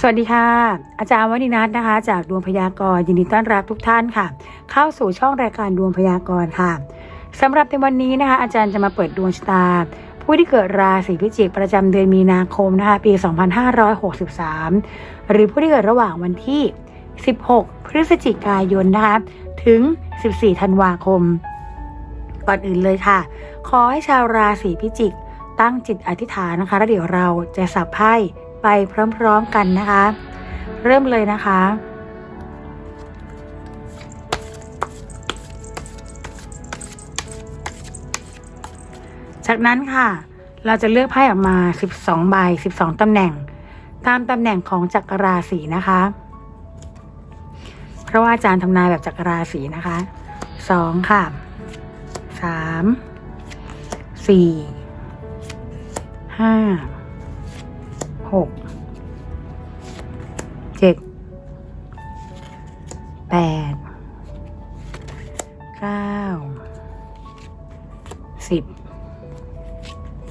สวัสดีค่ะ อาจารย์วันินัทนะคะ จากดวงพยากรณ์ยินดีต้อนรับทุกท่านค่ะ เข้าสู่ช่องรายการดวงพยากรณ์ค่ะสำหรับในวันนี้นะคะ อาจารย์จะมาเปิดดวงชะตา ผู้ที่เกิดราศีพิจิกประจำเดือนมีนาคมนะคะปี 2563 หรือผู้ที่เกิดระหว่างวันที่ 16 พฤศจิกายนนะคะถึง 14 ธันวาคม ก่อนอื่นเลยค่ะ ขอให้ชาวราศีพิจิก ตั้งจิตอธิษฐานนะคะแล้วเดี๋ยวเราจะสับไพ่ ไปพร้อมๆกันนะคะ เริ่มเลยนะคะจากนั้นค่ะ เราจะเลือกไพ่ออกมา 12 ใบ 12 ตำแหน่ง ตามตำแหน่งของจักรราศีนะคะ เพราะว่าอาจารย์ทำนายแบบจักรราศีนะคะ 2 ค่ะ 3 4ห้า หกเจ็ดแปดเก้าสิบ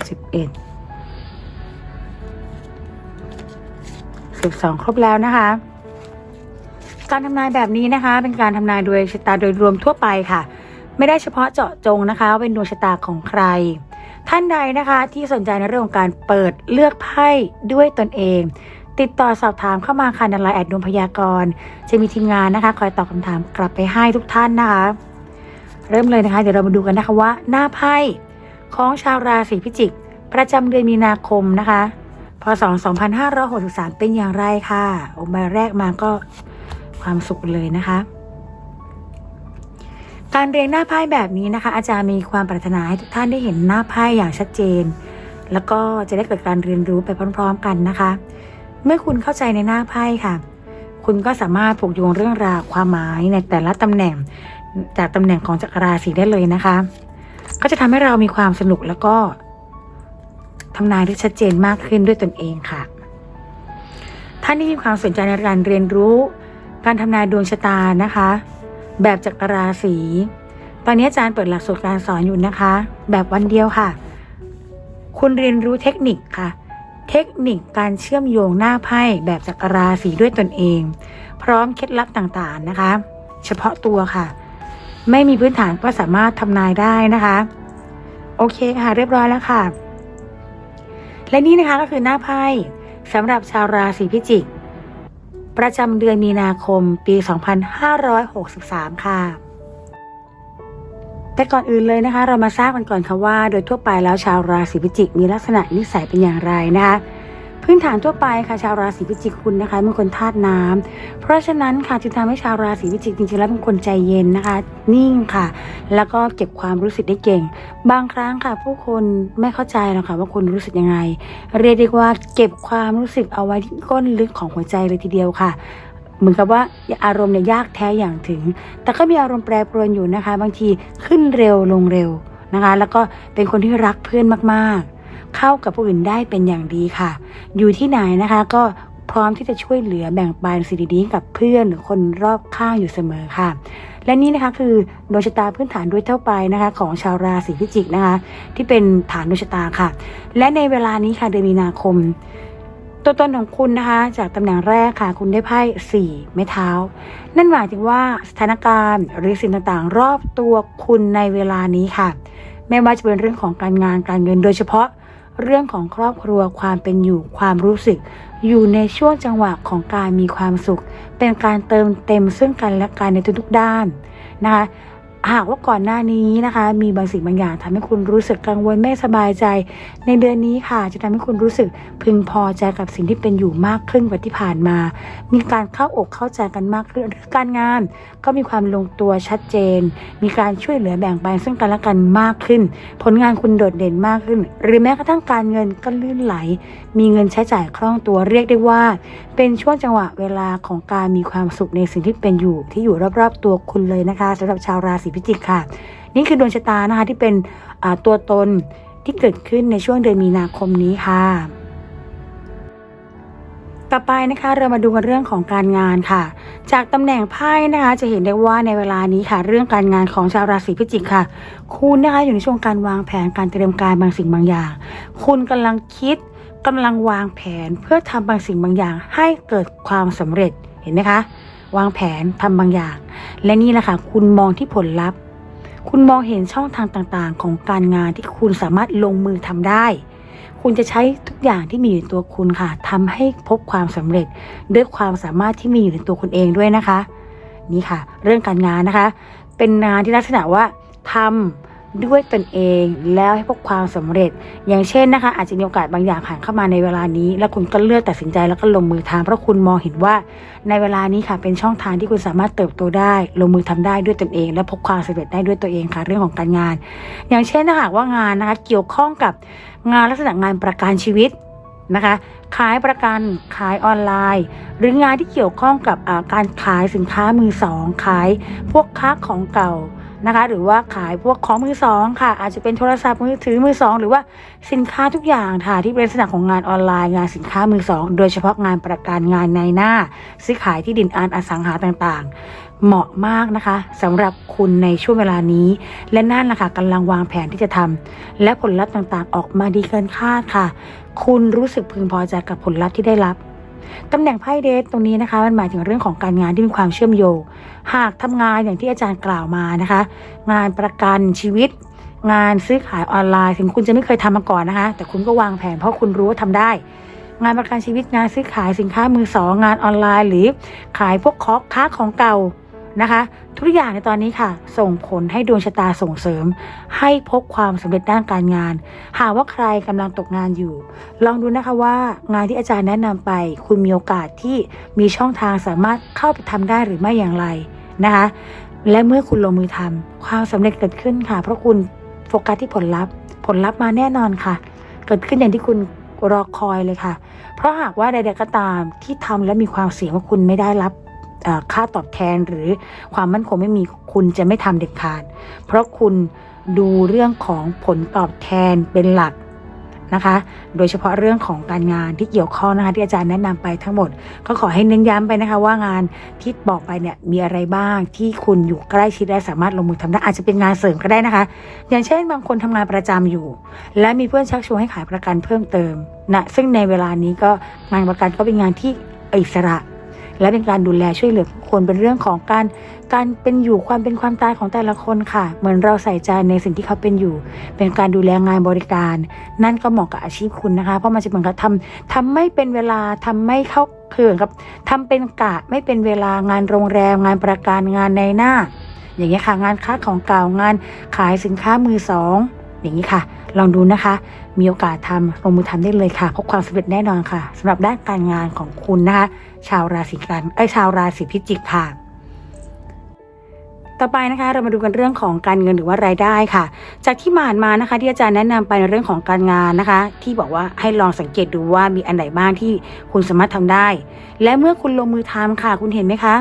สิบเอ็ดสิบสองครบแล้วนะคะ การทำนายแบบนี้นะคะ เป็นการทำนายโดยชะตาโดยรวมทั่วไปค่ะ ไม่ได้เฉพาะเจาะจงนะคะว่าเป็นดวงชะตาของใคร ท่านใดนะคะที่สนใจในเรื่องของการเปิดเลือกไพ่ด้วยตนเอง ติดต่อสอบถามเข้ามาค่ะในไลน์แอดดวงพยากร จะมีทีมงานนะคะ คอยตอบคำถามกลับไปให้ทุกท่านนะคะ เริ่มเลยนะคะ เดี๋ยวเรามาดูกันนะคะว่า หน้าไพ่ของชาวราศีพิจิก ประจำเดือนมีนาคมนะคะพศ2563 เป็นอย่างไรค่ะโอ้ใบแรกมาก็ความสุขเลยนะคะ การเรียงหน้าไพ่แบบนี้นะคะ อาจารย์มีความปรารถนาให้ทุกท่านได้เห็นหน้าไพ่อย่างชัดเจน แล้วก็จะได้เกิดการเรียนรู้ไปพร้อม ๆ กันนะคะ เมื่อคุณเข้าใจในหน้าไพ่ค่ะ คุณก็สามารถผูกโยงเรื่องราวความหมายในแต่ละตำแหน่ง จากตำแหน่งของจักรราศีได้เลยนะคะ ก็จะทำให้เรามีความสนุกแล้วก็ทำนายได้ชัดเจนมากขึ้นด้วยตนเองค่ะ ท่านที่มีความสนใจในการเรียนรู้ การทำนายดวงชะตานะคะ แบบจักรราศี ตอนนี้อาจารย์เปิดหลักสูตรการสอนอยู่นะคะ แบบวันเดียวค่ะ คุณเรียนรู้เทคนิคค่ะ เทคนิคการเชื่อมโยงหน้าไพ่แบบจักรราศีด้วยตนเอง พร้อมเคล็ดลับต่างๆนะคะ เฉพาะตัวค่ะ ไม่มีพื้นฐานก็สามารถทำนายได้นะคะ โอเคค่ะ เรียบร้อยแล้วค่ะ และนี่นะคะก็คือหน้าไพ่สำหรับชาวราศีพิจิก ประจำเดือนมีนาคมปี 2563 ค่ะ แต่ก่อนอื่นเลยนะคะ เรามาทราบกันก่อนค่ะว่า โดยทั่วไปแล้วชาวราศีพิจิกมีลักษณะนิสัยเป็นอย่างไรนะคะ พื้นฐานทั่วไปค่ะชาวราศีพิจิกคุณนะคะเป็นคนธาตุน้ำเพราะฉะนั้นค่ะจึงทำให้ชาวราศีพิจิกจริงๆแล้วเป็นคนใจเย็นนะคะ นิ่งค่ะ แล้วก็เก็บความรู้สึกได้เก่ง บางครั้งค่ะ ผู้คนไม่เข้าใจหรอกค่ะว่าคุณรู้สึกยังไง เรียกได้ว่าเก็บความรู้สึกเอาไว้ที่ก้นลึกของหัวใจเลยทีเดียวค่ะเหมือนกับว่าอารมณ์เนี่ยยากแท้อย่างถึง แต่ก็มีอารมณ์แปรปรวนอยู่นะคะ บางทีขึ้นเร็วลงเร็วนะคะ แล้วก็เป็นคนที่รักเพื่อนมากๆ เข้ากับผู้อื่นได้เป็นอย่างดีค่ะ อยู่ที่ไหนนะคะก็พร้อมที่จะช่วยเหลือแบ่งปันสิ่งดีๆกับเพื่อนหรือคนรอบข้างอยู่เสมอค่ะ และนี่นะคะคือดวงชะตาพื้นฐานด้วยเท่าไปนะคะ ของชาวราศีพิจิกนะคะ ที่เป็นฐานดวงชะตาค่ะ และในเวลานี้ค่ะเดือนมีนาคม ตัวตนของคุณนะคะ จากตำแหน่งแรกค่ะ คุณได้ไพ่สี่ไม้เท้า นั่นหมายถึงว่าสถานการณ์หรือสิ่งต่างๆ รอบตัวคุณในเวลานี้ค่ะ ไม่ว่าจะเป็นเรื่องของการงานการเงินโดยเฉพาะ เรื่องของครอบครัวความเป็นอยู่ความรู้สึก อยู่ในช่วงจังหวะของการมีความสุข เป็นการเติมเต็มซึ่งกันและกันในทุกๆด้านนะคะ หากว่าก่อนหน้านี้นะคะ มีบางสิ่งบางอย่างทำให้คุณรู้สึกกังวลไม่สบายใจ ในเดือนนี้ค่ะ จะทำให้คุณรู้สึกพึงพอใจกับสิ่งที่เป็นอยู่มากขึ้นกว่าที่ผ่านมา มีการเข้าอกเข้าใจกันมากขึ้นหรือการงาน ก็มีความลงตัวชัดเจน มีการช่วยเหลือแบ่งปันซึ่งกันและกันมากขึ้น ผลงานคุณโดดเด่นมากขึ้น หรือแม้กระทั่งการเงินก็ลื่นไหล มีเงินใช้จ่ายคล่องตัวเรียกได้ว่า เป็นช่วงจังหวะเวลาของการมีความสุขในสิ่งที่เป็นอยู่ที่อยู่รอบๆ ตัวคุณเลยนะคะสำหรับชาวราศีพิจิกค่ะ นี่คือดวงชะตานะคะที่เป็นตัวตนที่เกิดขึ้นในช่วงเดือนมีนาคมนี้ค่ะ ต่อไปนะคะเรามาดูกันเรื่องของการงานค่ะ จากตำแหน่งไพ่นะคะ จะเห็นได้ว่าในเวลานี้ค่ะ เรื่องการงานของชาวราศีพิจิกค่ะ คุณนะคะอยู่ในช่วงการวางแผนการเตรียมการบางสิ่งบางอย่าง คุณกำลังคิด กำลังวางแผนเพื่อทำบางสิ่งบางอย่างให้เกิดความสำเร็จเห็นไหมคะ วางแผนทำบางอย่าง และนี่แหละค่ะคุณมองที่ผลลัพธ์ คุณมองเห็นช่องทางต่างๆ ของการงานที่คุณสามารถลงมือทำได้ คุณจะใช้ทุกอย่างที่มีอยู่ในตัวคุณค่ะทำให้พบความสำเร็จ ด้วยความสามารถที่มีอยู่ในตัวคุณเองด้วยนะคะ นี่ค่ะ เรื่องการงานนะคะ เป็นงานที่ลักษณะว่าทำ ด้วยตนเองแล้วให้พบความสำเร็จ อย่างเช่นนะคะ อาจจะมีโอกาสบางอย่างผ่านเข้ามาในเวลานี้ แล้วคุณก็เลือกตัดสินใจแล้วก็ลงมือทำเพราะคุณมองเห็นว่า ในเวลานี้ค่ะเป็นช่องทางที่คุณสามารถเติบโตได้ ลงมือทำได้ด้วยตนเอง และพบความสำเร็จได้ด้วยตัวเองค่ะเรื่องของการงาน อย่างเช่นถ้าหากว่างานนะคะเกี่ยวข้องกับงานลักษณะงานประกันชีวิตนะคะขายประกันขายออนไลน์ หรืองานที่เกี่ยวข้องกับการขายสินค้ามือสอง ขายพวกค้าของเก่า นะคะ หรือว่าขายพวกของมือสองค่ะ อาจจะเป็นโทรศัพท์มือถือมือสองหรือว่าสินค้าทุกอย่างค่ะที่เป็นลักษณะของงานออนไลน์งานสินค้ามือสองโดยเฉพาะงานประกันงานในหน้า ซื้อขายที่ดินอานอสังหาต่างๆ เหมาะมากนะคะสำหรับคุณในช่วงเวลานี้ และนั่นแหละค่ะกำลังวางแผนที่จะทำและผลลัพธ์ต่างๆ ออกมาดีเกินคาดค่ะ คุณรู้สึกพึงพอใจกับผลลัพธ์ที่ได้รับ ตำแหน่งไพ่เดทตรงนี้นะคะ มันหมายถึงเรื่องของการงานที่มีความเชื่อมโยง หากทำงานอย่างที่อาจารย์กล่าวมานะคะ งานประกันชีวิต งานซื้อขายออนไลน์ ถึงคุณจะไม่เคยทำมาก่อนนะคะ แต่คุณก็วางแผนเพราะคุณรู้ว่าทำได้ งานประกันชีวิตงานซื้อขายสินค้ามือสองงานออนไลน์ หรือขายพวกคอค้าของเก่า นะคะ ทุกอย่างในตอนนี้ค่ะ ส่งผลให้ดวงชะตาส่งเสริม ให้พบความสำเร็จด้านการงาน หากว่าใครกำลังตกงานอยู่ ลองดูนะคะว่างานที่อาจารย์แนะนำไป คุณมีโอกาสที่มีช่องทางสามารถเข้าไปทำได้หรือไม่อย่างไรนะคะ และเมื่อคุณลงมือทำความสำเร็จเกิดขึ้นค่ะ เพราะคุณโฟกัสที่ผลลัพธ์ ผลลัพธ์มาแน่นอนค่ะ เกิดขึ้นอย่างที่คุณรอคอยเลยค่ะ เพราะหากว่าใดๆก็ตามที่ทำและมีความเสี่ยงว่าคุณไม่ได้รับ ค่าตอบแทนหรือความมั่นคงไม่มีคุณจะไม่ทำเด็ดขาด เพราะคุณดูเรื่องของผลตอบแทนเป็นหลักนะคะ โดยเฉพาะเรื่องของการงานที่เกี่ยวข้องนะคะที่อาจารย์แนะนำไปทั้งหมด ก็ขอให้เน้นย้ำไปนะคะว่างานที่บอกไปเนี่ยมีอะไรบ้างที่คุณอยู่ใกล้ชิดและสามารถลงมือทำได้อาจจะเป็นงานเสริมก็ได้นะคะ อย่างเช่นบางคนทำงานประจำอยู่ และมีเพื่อนชักชวนให้ขายประกันเพิ่มเติมนะซึ่งในเวลานี้ก็งานประกันก็เป็นงานที่อิสระ และเป็นการดูแลช่วยเหลือคนเป็นเรื่องของการการเป็นอยู่ความเป็นความตายของแต่ละคนค่ะ เหมือนเราใส่ใจในสิ่งที่เขาเป็นอยู่ เป็นการดูแลงานบริการ นั่นก็เหมาะกับอาชีพคุณนะคะ เพราะมันจะเหมือนกับทำทำไม่เป็นเวลาทำไม่เข้าเคืองกับทำเป็นกะไม่เป็นเวลางานโรงแรมงานประกันงานในหน้า อย่างนี้ยค่ะงานค้าของเก่างานขายสินค้ามือสอง อย่างนี้ค่ะ ลองดูนะคะ มีโอกาสทำลงมือทำได้เลยค่ะ พบความสำเร็จแน่นอนค่ะสำหรับด้านการงานของคุณนะคะ ชาวราศีกันเอ้ยชาวราศีพิจิกค่ะต่อไปนะคะเรามาดูกันเรื่องของการเงินหรือว่ารายได้ค่ะ จากที่ผ่านมานะคะ ที่อาจารย์แนะนำไปในเรื่องของการงานนะคะ ที่บอกว่าให้ลองสังเกตดูว่ามีอันไหนบ้างที่คุณสามารถทำได้ และเมื่อคุณลงมือทำค่ะ คุณเห็นไหมคะ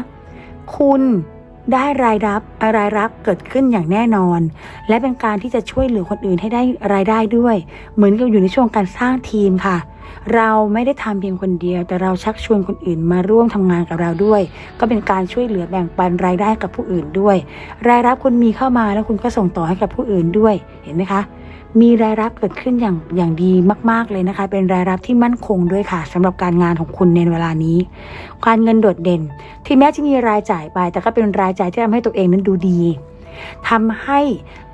คุณ ได้รายรับรายรับเกิดขึ้นอย่างแน่นอน และเป็นการที่จะช่วยเหลือคนอื่นให้ได้รายได้ด้วย เหมือนกับอยู่ในช่วงการสร้างทีมค่ะ เราไม่ได้ทำเพียงคนเดียว แต่เราชักชวนคนอื่นมาร่วมทำงานกับเราด้วย ก็เป็นการช่วยเหลือแบ่งปันรายได้กับผู้อื่นด้วย รายรับคุณมีเข้ามาแล้วคุณก็ส่งต่อให้กับผู้อื่นด้วย เห็นไหมคะ มีรายรับเกิดขึ้นอย่างอย่างดีมาก ๆเลยนะคะ เป็นรายรับที่มั่นคงด้วยค่ะสำหรับการงานของคุณในเวลานี้ การเงินโดดเด่น ที่แม้จะมีรายจ่ายไป แต่ก็เป็นรายจ่ายที่ทำให้ตัวเองนั้นดูดีทำให้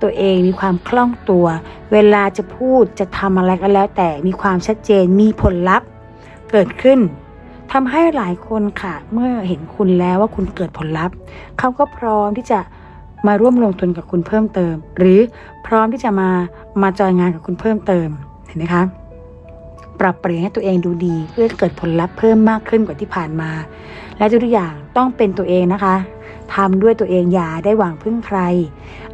ตัวเองมีความคล่องตัว เวลาจะพูดจะทำอะไรก็แล้ว แต่มีความชัดเจนมีผลลัพธ์เกิดขึ้นทำให้หลายคนค่ะ เมื่อเห็นคุณแล้วว่าคุณเกิดผลลัพธ์เขาก็พร้อมที่จะ มาร่วมลงทุนกับคุณเพิ่มเติม หรือพร้อมที่จะมามาจอยงานกับคุณเพิ่มเติมเห็นไหมคะปรับเปลี่ยนให้ตัวเองดูดี เพื่อเกิดผลลัพธ์เพิ่มมากขึ้นกว่าที่ผ่านมา และทุกอย่างต้องเป็นตัวเองนะคะทำด้วยตัวเองอย่าได้หวังพึ่งใคร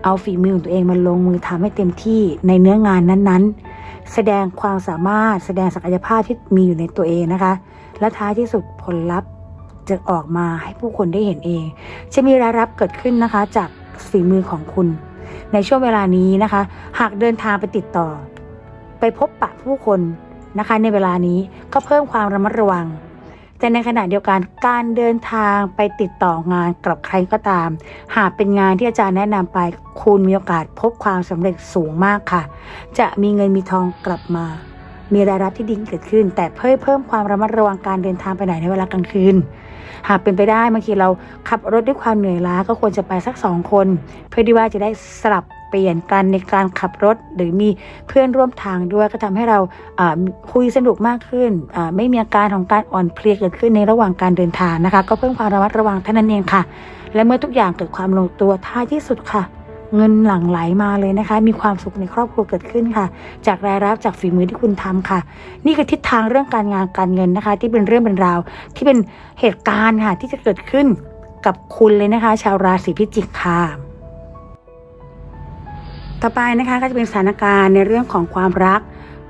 เอาฝีมือของตัวเองมาลงมือทำให้เต็มที่ในเนื้องานนั้นๆ แสดงความสามารถแสดงศักยภาพที่มีอยู่ในตัวเองนะคะ และท้ายที่สุดผลลัพธ์จะออกมาให้ผู้คนได้เห็นเอง จะมีรายรับเกิดขึ้นนะคะจาก ฝีมือของคุณ ในช่วงเวลานี้นะคะ หากเดินทางไปติดต่อ ไปพบปะผู้คนนะคะ ในเวลานี้ก็เพิ่มความระมัดระวัง แต่ในขณะเดียวกันการเดินทางไปติดต่องานกับใครก็ตาม หากเป็นงานที่อาจารย์แนะนำไป คุณมีโอกาสพบความสำเร็จสูงมากค่ะ จะมีเงินมีทองกลับมา มีรายรับที่ดีเกิดขึ้น แต่เพิ่มเพิ่มความระมัดระวังการเดินทางไปไหนในเวลากลางคืน หากเป็นไปได้บางทีเราขับรถด้วยความเหนื่อยล้าก็ควรจะไปสักสองคน เพื่อที่ว่าจะได้สลับเปลี่ยนกันในการขับรถ หรือมีเพื่อนร่วมทางด้วยก็ทำให้เราคุยสนุกมากขึ้น ไม่มีอาการของการอ่อนเพลียเกิดขึ้นในระหว่างการเดินทางนะคะ ก็เพิ่มความระมัดระวังเท่านั้นเองค่ะ และเมื่อทุกอย่างเกิดความลงตัวท้ายที่สุดค่ะ เงินหลั่งไหลมาเลยนะคะ มีความสุขในครอบครัวเกิดขึ้นค่ะ จากรายรับจากฝีมือที่คุณทำค่ะ นี่คือทิศทางเรื่องการงานการเงินนะคะ ที่เป็นเรื่องเป็นราว ที่เป็นเหตุการณ์ค่ะ ที่จะเกิดขึ้นกับคุณเลยนะคะ ชาวราศีพิจิกค่ะต่อไปนะคะก็จะเป็นสถานการณ์ในเรื่องของความรัก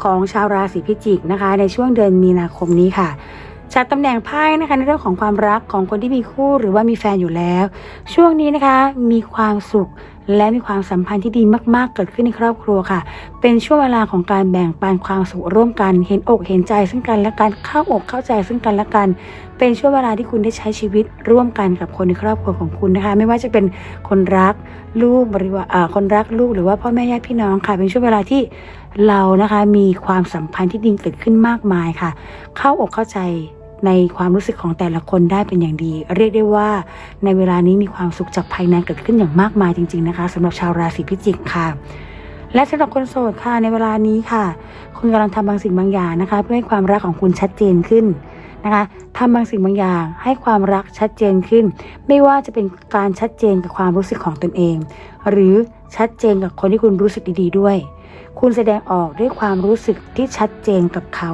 ของชาวราศีพิจิกนะคะ ในช่วงเดือนมีนาคมนี้ค่ะจากตำแหน่งไพ่นะคะในเรื่องของความรักของคนที่มีคู่หรือว่ามีแฟนอยู่แล้ว ช่วงนี้นะคะมีความสุข และมีความสัมพันธ์ที่ดีมากๆ เกิดขึ้นในครอบครัวค่ะ เป็นช่วงเวลาของการแบ่งปันความสุขร่วมกัน เห็นอกเห็นใจซึ่งกันและกัน เข้าอกเข้าใจซึ่งกันและกัน เป็นช่วงเวลาที่คุณได้ใช้ชีวิตร่วมกันกับคนในครอบครัวของคุณนะคะ ไม่ว่าจะเป็นคนรักลูกบริวารคนรักลูกหรือว่าพ่อแม่ญาติพี่น้องค่ะ เป็นช่วงเวลาที่เรานะคะมีความสัมพันธ์ที่ดีเกิดขึ้นมากมายค่ะ เข้าอกเข้าใจ ในความรู้สึกของแต่ละคนได้เป็นอย่างดี เรียกได้ว่าในเวลานี้มีความสุขจากภายในเกิดขึ้นอย่างมากมายจริง ๆนะคะสำหรับชาวราศีพิจิกค่ะ และสำหรับคนโสดค่ะในเวลานี้ค่ะ คุณกำลังทำบางสิ่งบางอย่างนะคะ เพื่อให้ความรักของคุณชัดเจนขึ้นนะคะทำบางสิ่งบางอย่างให้ความรักชัดเจนขึ้น ไม่ว่าจะเป็นการชัดเจนกับความรู้สึกของตนเอง หรือชัดเจนกับคนที่คุณรู้สึกดี ๆ ด้วย คุณแสดงออกด้วยความรู้สึกที่ชัดเจนกับเขา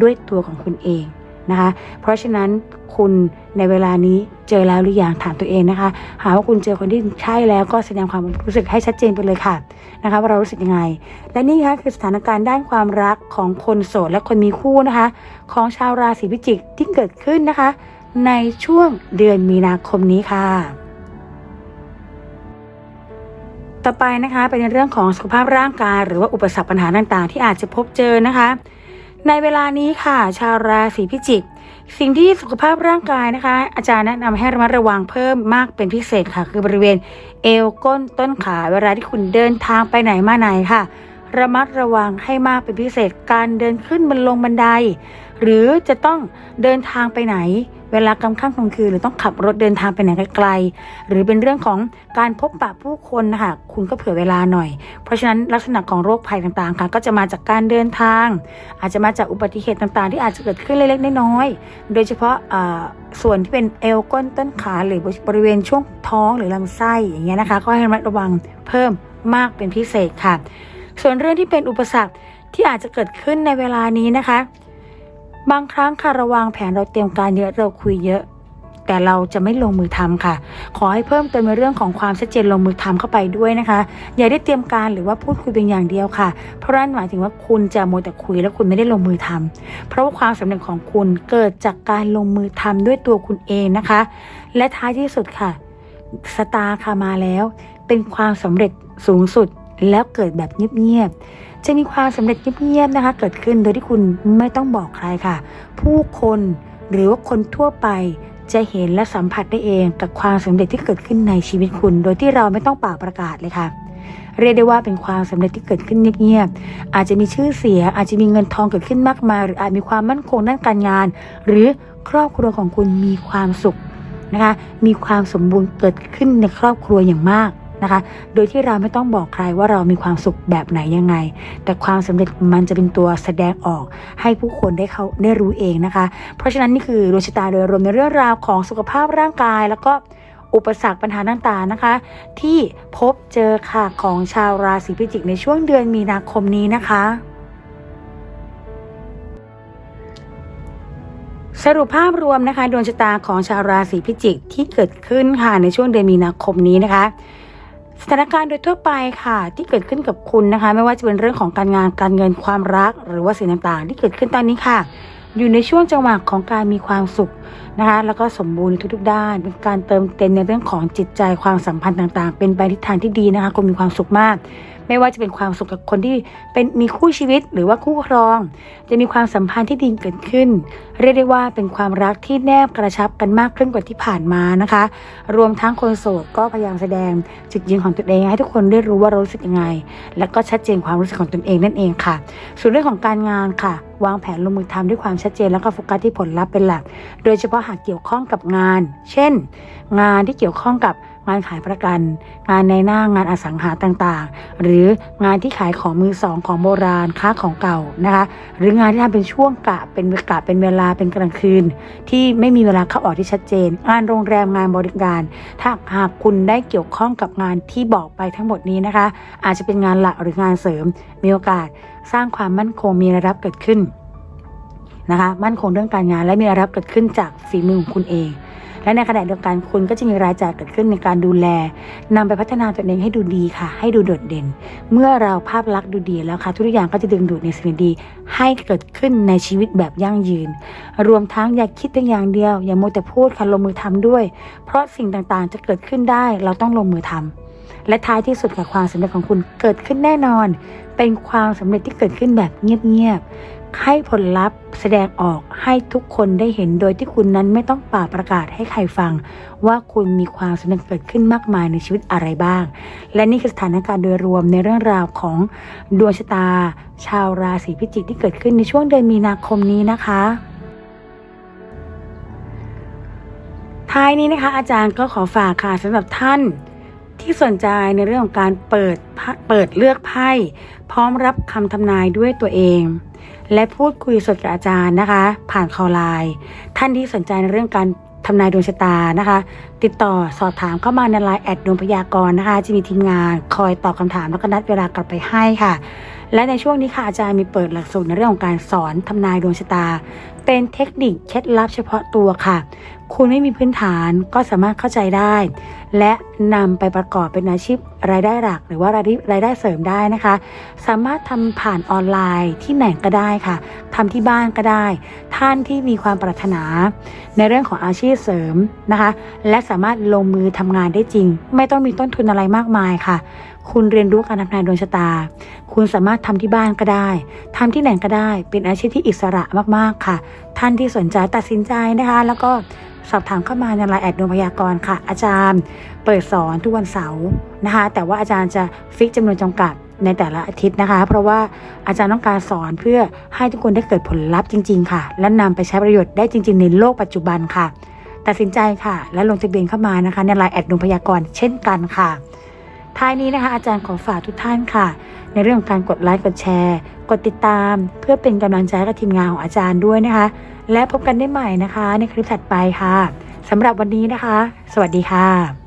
ด้วยตัวของคุณเอง นะคะ เพราะฉะนั้นคุณในเวลานี้เจอแล้วหรืออยังถามตัวเองนะคะ หาว่าคุณเจอคนที่ใช่แล้วก็แสดงความรู้สึกให้ชัดเจนไปเลยค่ะนะคะว่าเรารู้สึกยังไง และนี่ค่ะคือสถานการณ์ด้านความรักของคนโสดและคนมีคู่นะคะ ของชาวราศีพิจิกที่เกิดขึ้นนะคะ ในช่วงเดือนมีนาคมนี้ค่ะต่อไปนะคะเป็นเรื่องของสุขภาพร่างกายหรือว่าอุปสรรคปัญหาต่างๆ ที่อาจจะพบเจอนะคะ ในเวลานี้ค่ะ ชาวราศีพิจิก สิ่งที่สุขภาพร่างกายนะคะ อาจารย์แนะนำให้ระมัดระวังเพิ่มมากเป็นพิเศษค่ะ คือบริเวณเอวก้นต้นขาเวลาที่คุณเดินทางไปไหนมาไหนค่ะ ระมัดระวังให้มากเป็นพิเศษการเดินขึ้นบันลงบันได หรือจะต้องเดินทางไปไหน เวลากลางค่ำกลางคืนหรือต้องขับรถเดินทางไปไหนไกลๆหรือเป็นเรื่องของการพบปะผู้คนนะคะคุณก็เผื่อเวลาหน่อย เพราะฉะนั้นลักษณะของโรคภัยต่างๆค่ะ ก็จะมาจากการเดินทาง อาจจะมาจากอุบัติเหตุต่างๆ ที่อาจจะเกิดขึ้นเล็กๆน้อยๆโดยเฉพาะส่วนที่เป็นเอวก้นต้นขาหรือบริเวณช่วงท้องหรือลำไส้อย่างเงี้ยนะคะ ก็ให้ระมัดระวังเพิ่มมากเป็นพิเศษค่ะ ส่วนเรื่องที่เป็นอุปสรรคที่อาจจะเกิดขึ้นในเวลานี้นะคะ บางครั้งค่ะระวางแผนเราเตรียมการเยอะเราคุยเยอะ แต่เราจะไม่ลงมือทำค่ะ ขอให้เพิ่มเติมในเรื่องของความชัดเจนลงมือทำเข้าไปด้วยนะคะ อย่าได้เตรียมการหรือว่าพูดคุยเป็นอย่างเดียวค่ะ เพราะนั่นหมายถึงว่าคุณจะโมแต่คุยแล้วคุณไม่ได้ลงมือทำเพราะว่าความสำเร็จของคุณเกิดจากการลงมือทำด้วยตัวคุณเองนะคะ และท้ายที่สุดค่ะสตาร์ค่ะมาแล้ว เป็นความสำเร็จสูงสุดแล้วเกิดแบบเงียบๆ จะมีความสำเร็จเงียบๆนะคะ เกิดขึ้นโดยที่คุณไม่ต้องบอกใครค่ะ ผู้คนหรือว่าคนทั่วไปจะเห็นและสัมผัสได้เองกับความสำเร็จที่เกิดขึ้นในชีวิตคุณ โดยที่เราไม่ต้องปากประกาศเลยค่ะ เรียกได้ว่าเป็นความสำเร็จที่เกิดขึ้นเงียบๆอาจจะมีชื่อเสียงอาจจะมีเงินทองเกิดขึ้นมากมาย หรืออาจมีความมั่นคงด้านการงาน หรือครอบครัวของคุณมีความสุขนะคะ มีความสมบูรณ์เกิดขึ้นในครอบครัวอย่างมาก นะคะ โดยที่เราไม่ต้องบอกใครว่าเรามีความสุขแบบไหนยังไง แต่ความสำเร็จมันจะเป็นตัวแสดงออก ให้ผู้คนได้เขาได้รู้เองนะคะ เพราะฉะนั้นนี่คือดวงชะตาโดยรวมในเรื่องราวของสุขภาพร่างกาย แล้วก็อุปสรรคปัญหาต่างๆนะคะ ที่พบเจอค่ะของชาวราศีพิจิกในช่วงเดือนมีนาคมนี้นะคะสรุปภาพรวมนะคะดวงชะตาของชาวราศีพิจิกที่เกิดขึ้นค่ะในช่วงเดือนมีนาคมนี้นะคะ สถานการณ์โดยทั่วไปค่ะ ที่เกิดขึ้นกับคุณนะคะ ไม่ว่าจะเป็นเรื่องของการงานการเงินความรัก หรือว่าสิ่งต่างๆ ที่เกิดขึ้นตอนนี้ค่ะ อยู่ในช่วงจังหวะของการมีความสุขนะคะ แล้วก็สมบูรณ์ทุกๆ ด้านเป็นการเติมเต็มในเรื่องของจิตใจความสัมพันธ์ต่างๆ เป็นไปทิศทางที่ดีนะคะคุณมีความสุขมาก ไม่ว่าจะเป็นความสุขกับคนที่เป็นมีคู่ชีวิตหรือว่าคู่ครอง จะมีความสัมพันธ์ที่ดีเกิดขึ้น เรียกได้ว่าเป็นความรักที่แนบกระชับกันมากขึ้นกว่าที่ผ่านมานะคะ รวมทั้งคนโสดก็พยายามแสดงจุดยืนของตัวเองให้ทุกคนได้รู้ว่ารู้สึกยังไง และก็ชัดเจนความรู้สึกของตนเองนั่นเองค่ะ ส่วนเรื่องของการงานค่ะ วางแผนลงมือทำด้วยความชัดเจนแล้วก็โฟกัสที่ผลลัพธ์เป็นหลัก โดยเฉพาะหากเกี่ยวข้องกับงาน เช่น งานที่เกี่ยวข้องกับ งานขายประกัน งานในหน้างานอสังหาต่างๆ หรืองานที่ขายของมือสองของโบราณค้าของเก่านะคะ หรืองานที่ทำเป็นช่วงกะเป็นกะเป็นเวลาเป็นกลางคืน ที่ไม่มีเวลาเข้าออกที่ชัดเจน งานโรงแรมงานบริการ ถ้าหากคุณได้เกี่ยวข้องกับงานที่บอกไปทั้งหมดนี้นะคะ อาจจะเป็นงานหลักหรืองานเสริม มีโอกาสสร้างความมั่นคงมีรายรับเกิดขึ้นนะคะมั่นคงเรื่องการงานและมีรายรับเกิดขึ้นจากฝีมือของคุณเอง และในขณะเดียวกันคุณก็จะมีรายจ่ายเกิดขึ้นในการดูแลนำไปพัฒนาตัวเองให้ดูดีค่ะ ให้ดูโดดเด่น เมื่อเราภาพลักษณ์ดูดีแล้วค่ะ ทุกอย่างก็จะดึงดูดในสิ่งดี ให้เกิดขึ้นในชีวิตแบบยั่งยืน รวมทั้งอย่าคิดเพียงอย่างเดียว อย่าโมแต่พูดค่ะลงมือทำด้วย เพราะสิ่งต่างๆ จะเกิดขึ้นได้เราต้องลงมือทำและท้ายที่สุดค่ะความสำเร็จของคุณเกิดขึ้นแน่นอน เป็นความสำเร็จที่เกิดขึ้นแบบเงียบๆ ให้ผลลัพธ์แสดงออกให้ทุกคนได้เห็นโดยที่คุณนั้นไม่ต้องป่าประกาศให้ใครฟัง ว่าคุณมีความสำเร็จเกิดขึ้นมากมายในชีวิตอะไรบ้าง และนี่คือสถานการณ์โดยรวมในเรื่องราวของดวงชะตา ชาวราศีพิจิกที่เกิดขึ้นในช่วงเดือนมีนาคมนี้นะคะท้ายนี้นะคะ อาจารย์ก็ขอฝากค่ะสำหรับท่าน ที่สนใจในเรื่องของการเปิดเปิดเลือกไพ่พร้อมรับคำทำนายด้วยตัวเอง และพูดคุยสดกับอาจารย์นะคะ ผ่านคอไลน์ท่านที่สนใจในเรื่องการทำนายดวงชะตานะคะ ติดต่อสอบถามเข้ามาในไลน์แอดดวงพยากรณ์นะคะ จะมีทีมงานคอยตอบคำถามแล้วก็นัดเวลากลับไปให้ค่ะ และในช่วงนี้ค่ะอาจารย์มีเปิดหลักสูตรในเรื่องของการสอนทำนายดวงชะตา เป็นเทคนิคเคล็ดลับเฉพาะตัวค่ะ คุณไม่มีพื้นฐานก็สามารถเข้าใจได้ และนำไปประกอบเป็นอาชีพรายได้หลัก หรือว่ารายได้รายได้เสริมได้นะคะ สามารถทำผ่านออนไลน์ที่ไหนก็ได้ค่ะทำที่บ้านก็ได้ ท่านที่มีความปรารถนา ในเรื่องของอาชีพเสริมนะคะ และสามารถลงมือทำงานได้จริง ไม่ต้องมีต้นทุนอะไรมากมายค่ะคุณเรียนรู้การทำนายดวงชะตา คุณสามารถทำที่บ้านก็ได้ทำที่ไหนก็ได้ เป็นอาชีพที่อิสระมากๆค่ะท่านที่สนใจตัดสินใจนะคะ แล้วก็สอบถามเข้ามาในไลน์แอดดวงพยากรณ์ค่ะ อาจารย์เปิดสอนทุกวันเสาร์นะคะ แต่ว่าอาจารย์จะฟิกจำนวนจำกัดในแต่ละอาทิตย์นะคะ เพราะว่าอาจารย์ต้องการสอนเพื่อให้ทุกคนได้เกิดผลลัพธ์จริง ๆ ค่ะ และนำไปใช้ประโยชน์ได้จริง ๆ ในโลกปัจจุบันค่ะ ตัดสินใจค่ะ และลงทะเบียนเข้ามานะคะ ในไลน์แอดดวงพยากรณ์เช่นกันค่ะท้ายนี้นะคะ อาจารย์ขอฝากทุกท่านค่ะ ในเรื่องการกดไลค์กดแชร์ กดติดตามเพื่อเป็นกำลังใจกับทีมงานของอาจารย์ด้วยนะคะ และพบกันได้ใหม่นะคะ ในคลิปถัดไปค่ะสำหรับวันนี้นะคะ สวัสดีค่ะ